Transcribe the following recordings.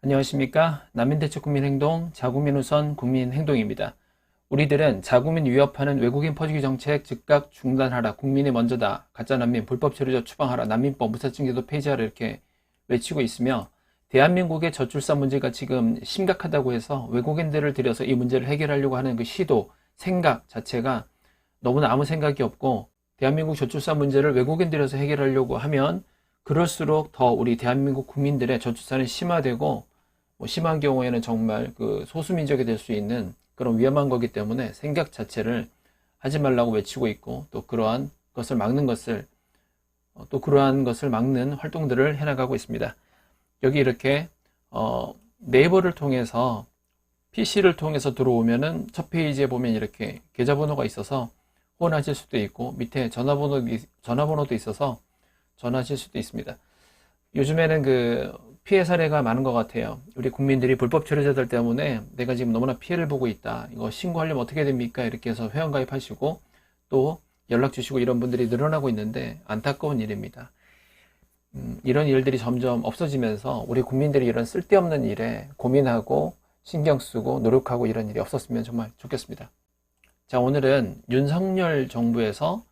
안녕하십니까. 난민대책 국민행동 자국민우선 국민행동입니다. 우리들은 자국민 위협하는 외국인 퍼주기 정책 즉각 중단하라. 국민이 먼저다. 가짜난민 불법 체류자 추방하라. 난민법 무사증제도 폐지하라. 이렇게 외치고 있으며 대한민국의 저출산 문제가 지금 심각하다고 해서 외국인들을 들여서 이 문제를 해결하려고 하는 그 시도, 생각 자체가 너무나 아무 생각이 없고 대한민국 저출산 문제를 외국인 들여서 해결하려고 하면 그럴수록 더 우리 대한민국 국민들의 저출산이 심화되고 뭐 심한 경우에는 정말 그 소수민족이 될 수 있는 그런 위험한 거기 때문에 생각 자체를 하지 말라고 외치고 있고 또 그러한 것을 막는 것을 어, 또 그러한 것을 막는 활동들을 해나가고 있습니다. 여기 이렇게 어, 네이버를 통해서 PC를 통해서 들어오면은 첫 페이지에 보면 이렇게 계좌번호가 있어서 후원하실 수도 있고 밑에 전화번호 전화번호도 있어서 전화하실 수도 있습니다. 요즘에는 그 피해 사례가 많은 것 같아요. 우리 국민들이 불법 체류자들 때문에 내가 지금 너무나 피해를 보고 있다. 이거 신고하려면 어떻게 됩니까? 이렇게 해서 회원 가입하시고 또 연락 주시고 이런 분들이 늘어나고 있는데 안타까운 일입니다. 음, 이런 일들이 점점 없어지면서 우리 국민들이 이런 쓸데없는 일에 고민하고 신경 쓰고 노력하고 이런 일이 없었으면 정말 좋겠습니다. 자, 오늘은 윤석열 정부에서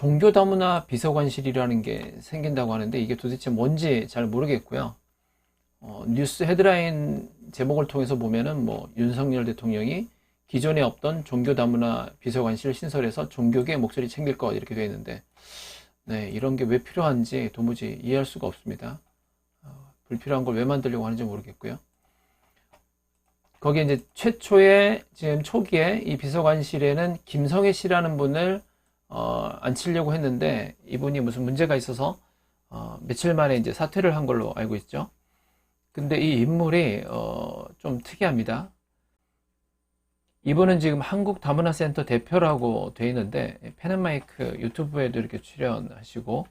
종교 다문화 비서관실이라는 게 생긴다고 하는데 이게 도대체 뭔지 잘 모르겠고요. 어, 뉴스 헤드라인 제목을 통해서 보면은 뭐 윤석열 대통령이 기존에 없던 종교 다문화 비서관실 신설해서 종교계 목소리 챙길 것 이렇게 되어 있는데 네, 이런 게 왜 필요한지 도무지 이해할 수가 없습니다. 어, 불필요한 걸 왜 만들려고 하는지 모르겠고요. 거기에 이제 최초에 지금 초기에 이 비서관실에는 김성애 씨라는 분을 어, 앉히려고 했는데 이분이 무슨 문제가 있어서 어, 며칠 만에 이제 사퇴를 한 걸로 알고 있죠. 근데 이 인물이 어, 좀 특이합니다. 이분은 지금 한국 다문화센터 대표라고 돼 있는데 펜앤마이크 유튜브에도 이렇게 출연하시고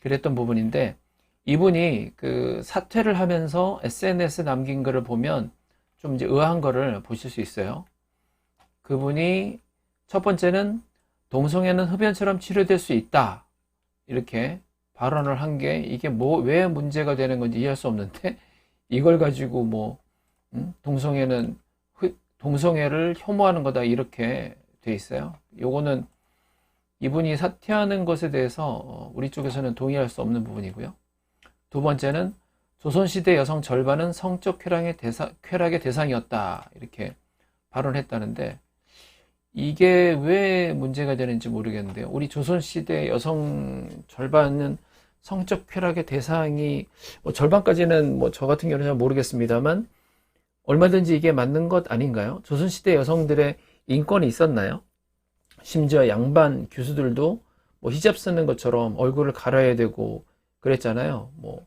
그랬던 부분인데 이분이 그 사퇴를 하면서 SNS에 남긴 글을 보면 좀 이제 의아한 거를 보실 수 있어요. 그분이 첫 번째는 동성애는 흡연처럼 치료될 수 있다. 이렇게 발언을 한 게 이게 뭐 왜 문제가 되는 건지 이해할 수 없는데 이걸 가지고 뭐 음? 동성애는 동성애를 혐오하는 거다 이렇게 돼 있어요. 요거는 이분이 사퇴하는 것에 대해서 어, 우리 쪽에서는 동의할 수 없는 부분이고요. 두 번째는 조선시대 여성 절반은 성적 쾌락의, 대상, 쾌락의 대상이었다. 이렇게 발언했다는데, 이게 왜 문제가 되는지 모르겠는데요. 우리 조선시대 여성 절반은 성적 쾌락의 대상이, 뭐 절반까지는 뭐 저 같은 경우는 잘 모르겠습니다만, 얼마든지 이게 맞는 것 아닌가요? 조선시대 여성들의 인권이 있었나요? 심지어 양반 교수들도 뭐 히잡 쓰는 것처럼 얼굴을 가려야 되고 그랬잖아요. 뭐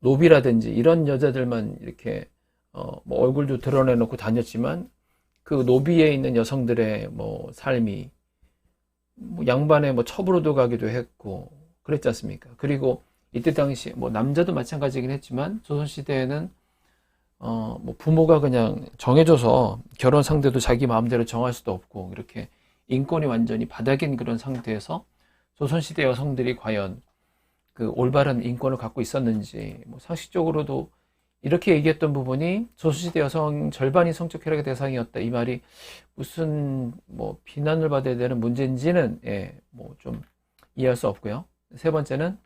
노비라든지 이런 여자들만 이렇게 어, 뭐 얼굴도 드러내놓고 다녔지만 그 노비에 있는 여성들의 뭐 삶이 뭐 양반의 뭐 첩으로도 가기도 했고 그랬지 않습니까? 그리고 이때 당시 뭐 남자도 마찬가지긴 했지만 조선 시대에는 어 뭐 부모가 그냥 정해줘서 결혼 상대도 자기 마음대로 정할 수도 없고 이렇게 인권이 완전히 바닥인 그런 상태에서 조선 시대 여성들이 과연 그 올바른 인권을 갖고 있었는지 뭐 상식적으로도 이렇게 얘기했던 부분이 조선시대 여성 절반이 성적 쾌락의 대상이었다 이 말이 무슨 뭐 비난을 받아야 되는 문제인지는 예, 뭐 좀 이해할 수 없고요. 세 번째는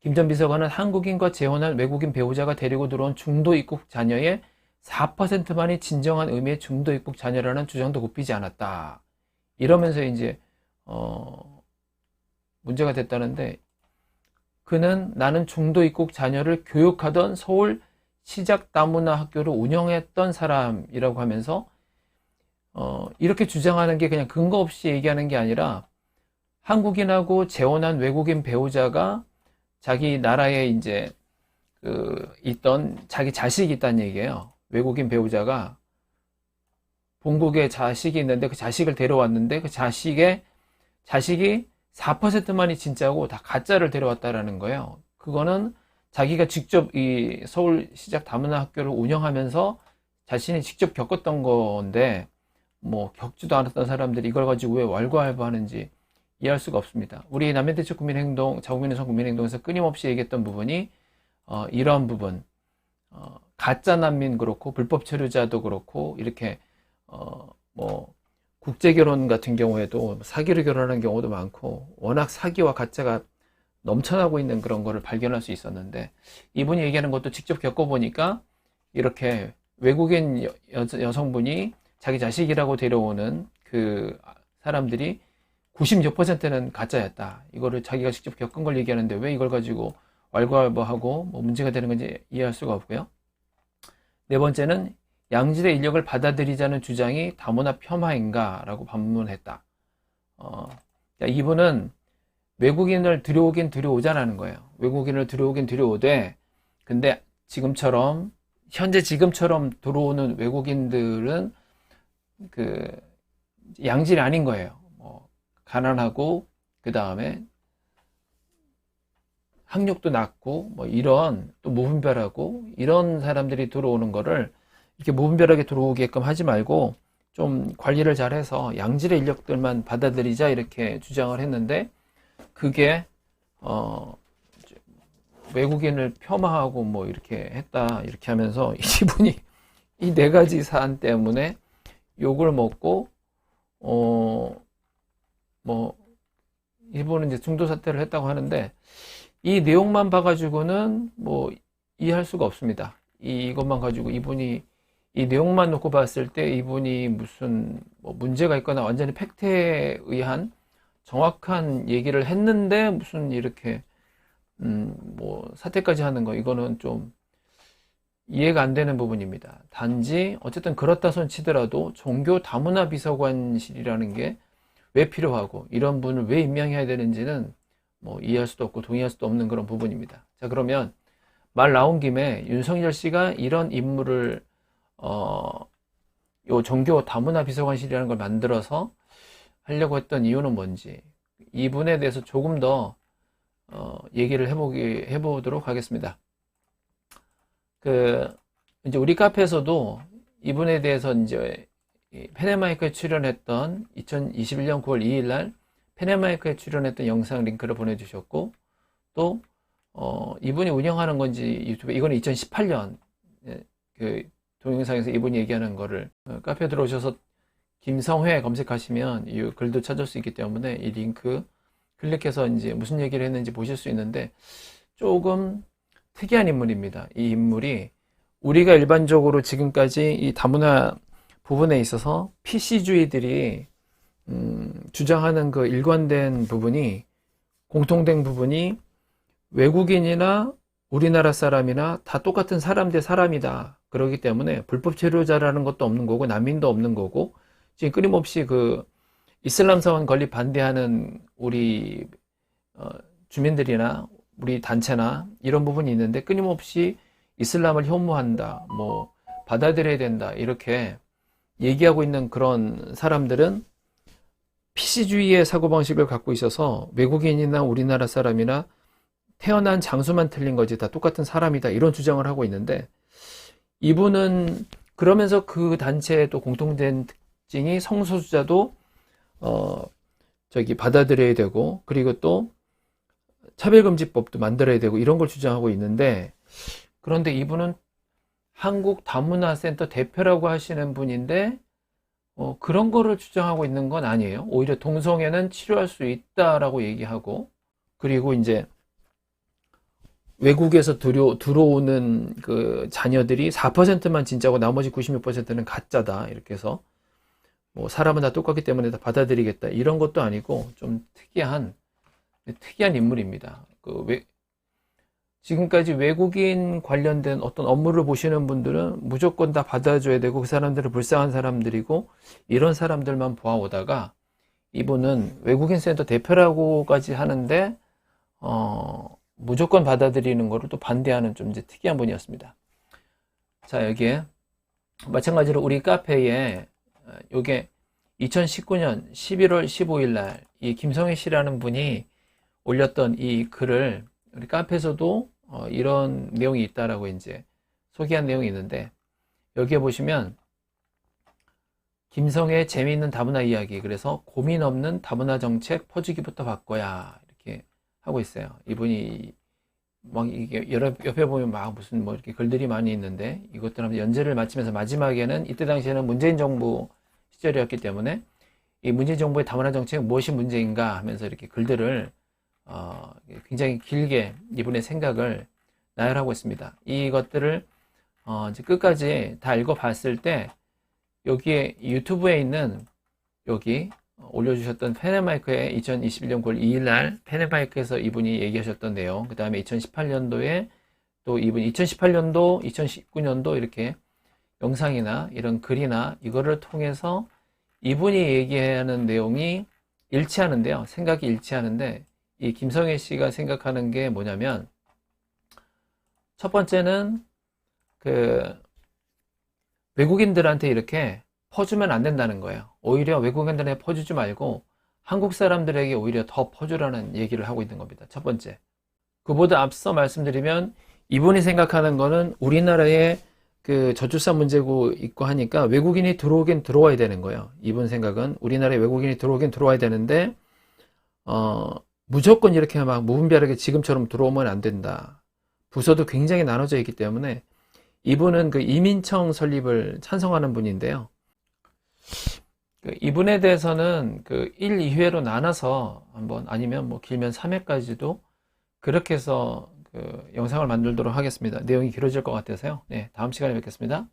김전 비서관은 한국인과 재혼한 외국인 배우자가 데리고 들어온 중도 입국 자녀의 4%만이 진정한 의미의 중도 입국 자녀라는 주장도 굽히지 않았다. 이러면서 이제 어 문제가 됐다는데 그는 나는 중도 입국 자녀를 교육하던 서울 시작 다문화 학교를 운영했던 사람이라고 하면서 어, 이렇게 주장하는 게 그냥 근거 없이 얘기하는 게 아니라 한국인하고 재혼한 외국인 배우자가 자기 나라에 이제 그 있던 자기 자식이 있다는 얘기예요. 외국인 배우자가 본국에 자식이 있는데 그 자식을 데려왔는데 그 자식의 자식이 4%만이 진짜고 다 가짜를 데려왔다라는 거예요. 그거는 자기가 직접 이 서울 시작 다문화 학교를 운영하면서 자신이 직접 겪었던 건데 뭐 겪지도 않았던 사람들이 이걸 가지고 왜 왈가왈부하는지 이해할 수가 없습니다. 우리 남녀대책 국민행동, 자국민의선 국민행동에서 끊임없이 얘기했던 부분이 어, 이러한 부분 어, 가짜 난민 그렇고 불법 체류자도 그렇고 이렇게 어, 뭐 국제 결혼 같은 경우에도 사기로 결혼하는 경우도 많고 워낙 사기와 가짜가 넘쳐나고 있는 그런 거를 발견할 수 있었는데 이분이 얘기하는 것도 직접 겪어보니까 이렇게 외국인 여, 여, 성분이 자기 자식이라고 데려오는 그 사람들이 90몇 퍼센트는 가짜였다. 이거를 자기가 직접 겪은 걸 얘기하는데 왜 이걸 가지고 왈가왈부하고 뭐 문제가 되는 건지 이해할 수가 없고요. 네 번째는 양질의 인력을 받아들이자는 주장이 다문화 폄하인가라고 반문했다. 어, 이분은 외국인을 들여오긴 들여오자라는 거예요. 외국인을 들여오긴 들여오되, 근데 지금처럼, 현재 지금처럼 들어오는 외국인들은 그 양질이 아닌 거예요. 뭐, 가난하고, 그 다음에 학력도 낮고, 뭐 이런 또 무분별하고 이런 사람들이 들어오는 거를 이렇게 무분별하게 들어오게끔 하지 말고 좀 관리를 잘해서 양질의 인력들만 받아들이자 이렇게 주장을 했는데 그게 어 외국인을 폄하하고 뭐 이렇게 했다 이렇게 하면서 이분이 이 네 가지 사안 때문에 욕을 먹고 어뭐 이분은 이제 중도 사퇴를 했다고 하는데 이 내용만 봐가지고는 뭐 이해할 수가 없습니다. 이것만 가지고 이분이 이 내용만 놓고 봤을 때 이분이 무슨 뭐 문제가 있거나 완전히 팩트에 의한 정확한 얘기를 했는데 무슨 이렇게 음 뭐 사퇴까지 하는 거 이거는 좀 이해가 안 되는 부분입니다. 단지 어쨌든 그렇다 손 치더라도 종교 다문화 비서관실이라는 게 왜 필요하고 이런 분을 왜 임명해야 되는지는 뭐 이해할 수도 없고 동의할 수도 없는 그런 부분입니다. 자 그러면 말 나온 김에 윤석열 씨가 이런 임무를 어, 요 종교 다문화 비서관실이라는 걸 만들어서 하려고 했던 이유는 뭔지 이 분에 대해서 조금 더 어, 얘기를 해보기 해보도록 하겠습니다. 그 이제 우리 카페에서도 이분에 대해서 이제 페네마이크에 출연했던 2021년 9월 2일 날 페네마이크에 출연했던 영상 링크를 보내주셨고 또 어, 이분이 운영하는 건지 유튜브 이거는 2018년 그 동영상에서 이분이 얘기하는 거를 어, 카페에 들어오셔서 김성회 검색하시면 이 글도 찾을 수 있기 때문에 이 링크 클릭해서 이제 무슨 얘기를 했는지 보실 수 있는데 조금 특이한 인물입니다. 이 인물이 우리가 일반적으로 지금까지 이 다문화 부분에 있어서 PC주의들이 음, 주장하는 그 일관된 부분이 공통된 부분이 외국인이나 우리나라 사람이나 다 똑같은 사람 대 사람이다. 그러기 때문에 불법 체류자라는 것도 없는 거고 난민도 없는 거고 지금 끊임없이 그 이슬람 사원 건립 반대하는 우리 어, 주민들이나 우리 단체나 이런 부분이 있는데 끊임없이 이슬람을 혐오한다, 뭐 받아들여야 된다 이렇게 얘기하고 있는 그런 사람들은 PC주의의 사고방식을 갖고 있어서 외국인이나 우리나라 사람이나 태어난 장수만 틀린 거지 다 똑같은 사람이다 이런 주장을 하고 있는데 이분은 그러면서 그 단체의 또 공통된 특징이 성소수자도 어 저기 받아들여야 되고 그리고 또 차별금지법도 만들어야 되고 이런 걸 주장하고 있는데 그런데 이분은 한국 다문화센터 대표라고 하시는 분인데 어, 그런 거를 주장하고 있는 건 아니에요. 오히려 동성애는 치료할 수 있다라고 얘기하고 그리고 이제 외국에서 들여, 들어오는 그 자녀들이 4%만 진짜고 나머지 96%는 가짜다. 이렇게 해서 뭐 사람은 다 똑같기 때문에 다 받아들이겠다. 이런 것도 아니고 좀 특이한 특이한 인물입니다. 그 외, 지금까지 외국인 관련된 어떤 업무를 보시는 분들은 무조건 다 받아줘야 되고 그 사람들은 불쌍한 사람들이고 이런 사람들만 보아오다가 이분은 외국인 센터 대표라고까지 하는데 어 무조건 받아들이는 것을 또 반대하는 좀 이제 특이한 분이었습니다. 자, 여기에 마찬가지로 우리 카페에 요게 2019년 11월 15일 날 이 김성희 씨라는 분이 올렸던 이 글을 우리 카페에서도 어, 이런 내용이 있다라고 이제 소개한 내용이 있는데 여기에 보시면 김성의 재미있는 다문화 이야기 그래서 고민 없는 다문화 정책 퍼주기부터 바꿔야 하고 있어요. 이분이 막 이게 여러 옆에 보면 막 무슨 뭐 이렇게 글들이 많이 있는데 이것들하고 연재를 마치면서 마지막에는 이때 당시에는 문재인 정부 시절이었기 때문에 이 문재인 정부의 다문화 정책 무엇이 문제인가 하면서 이렇게 글들을 어, 굉장히 길게 이분의 생각을 나열하고 있습니다. 이것들을 어, 이제 끝까지 다 읽어봤을 때 여기에 유튜브에 있는 여기 올려주셨던 페네마이크의 2021년 9월 2일 날 페네마이크에서 이분이 얘기하셨던 내용, 그 다음에 2018년도에 또 이분 2018년도, 2019년도 이렇게 영상이나 이런 글이나 이거를 통해서 이분이 얘기하는 내용이 일치하는데요. 생각이 일치하는데 이 김성애 씨가 생각하는 게 뭐냐면 첫 번째는 그 외국인들한테 이렇게 퍼주면 안 된다는 거예요. 오히려 외국인들한테 퍼주지 말고 한국 사람들에게 오히려 더 퍼주라는 얘기를 하고 있는 겁니다. 첫 번째. 그보다 앞서 말씀드리면 이분이 생각하는 거는 우리나라에 그 저출산 문제고 있고 하니까 외국인이 들어오긴 들어와야 되는 거예요. 이분 생각은 우리나라에 외국인이 들어오긴 들어와야 되는데 어 무조건 이렇게 막 무분별하게 지금처럼 들어오면 안 된다. 부서도 굉장히 나눠져 있기 때문에 이분은 그 이민청 설립을 찬성하는 분인데요. 그 이 분에 대해서는 그 1, 2회로 나눠서 한번 아니면 뭐 길면 3회까지도 그렇게 해서 그 영상을 만들도록 하겠습니다. 내용이 길어질 것 같아서요. 네, 다음 시간에 뵙겠습니다.